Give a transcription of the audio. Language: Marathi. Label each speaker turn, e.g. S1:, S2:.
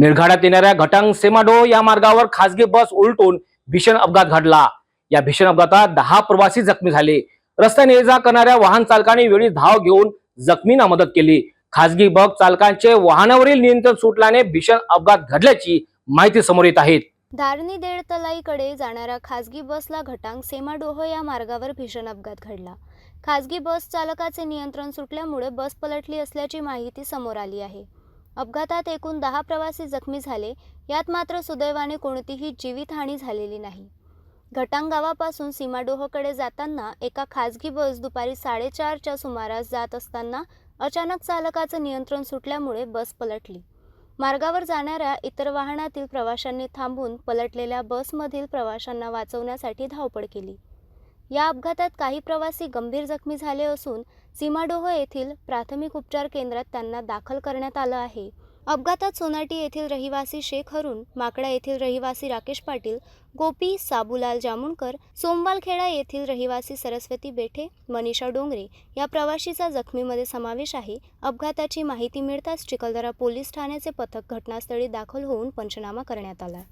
S1: निरघाड्यात येणाऱ्या घटांग सेमाडो या मार्गावर खासगी बस उलटून भीषण अपघात घडला. या भीषण अपघातात दहा प्रवासी जखमी झाले. रस्त्याने ये जा करणाऱ्या वाहन चालकांनी वेळी धाव घेऊन जखमींना मदत केली. खासगी बस चालकांचे वाहनावरील नियंत्रण सुटल्याने भीषण अपघात घडल्याची माहिती समोर येत आहे.
S2: धारणी देडतलाईकडे जाणाऱ्या खासगी बसला घटांग सेमाडोह हो या मार्गावर भीषण अपघात घडला. खासगी बस चालकाचे नियंत्रण सुटल्यामुळे बस पलटली असल्याची माहिती समोर आली आहे. अपघातात एकूण दहा प्रवासी जखमी झाले यात मात्र सुदैवाने कोणतीही जीवितहानी झालेली नाही. घटांगावापासून सीमाडोहकडे जाताना एका खासगी बस दुपारी साडेचारच्या सुमारास जात असताना अचानक चालकाचं नियंत्रण सुटल्यामुळे बस पलटली. मार्गावर जाणाऱ्या इतर वाहनातील प्रवाशांनी थांबून पलटलेल्या बसमधील प्रवाशांना वाचवण्यासाठी धावपळ केली. या अपघातात काही प्रवासी गंभीर जखमी झाले असून सीमाडोह येथील प्राथमिक उपचार केंद्रात त्यांना दाखल करण्यात आलं आहे. अपघातात सोनाटी येथील रहिवासी शेख हरून माकडा येथील रहिवासी राकेश पाटील गोपी साबुलाल जामुणकर सोमवालखेडा येथील रहिवासी सरस्वती बेठे मनीषा डोंगरे या प्रवाशीचा जखमीमध्ये समावेश आहे. अपघाताची माहिती मिळताच चिखलदरा पोलीस ठाण्याचे पथक घटनास्थळी दाखल होऊन पंचनामा करण्यात आला.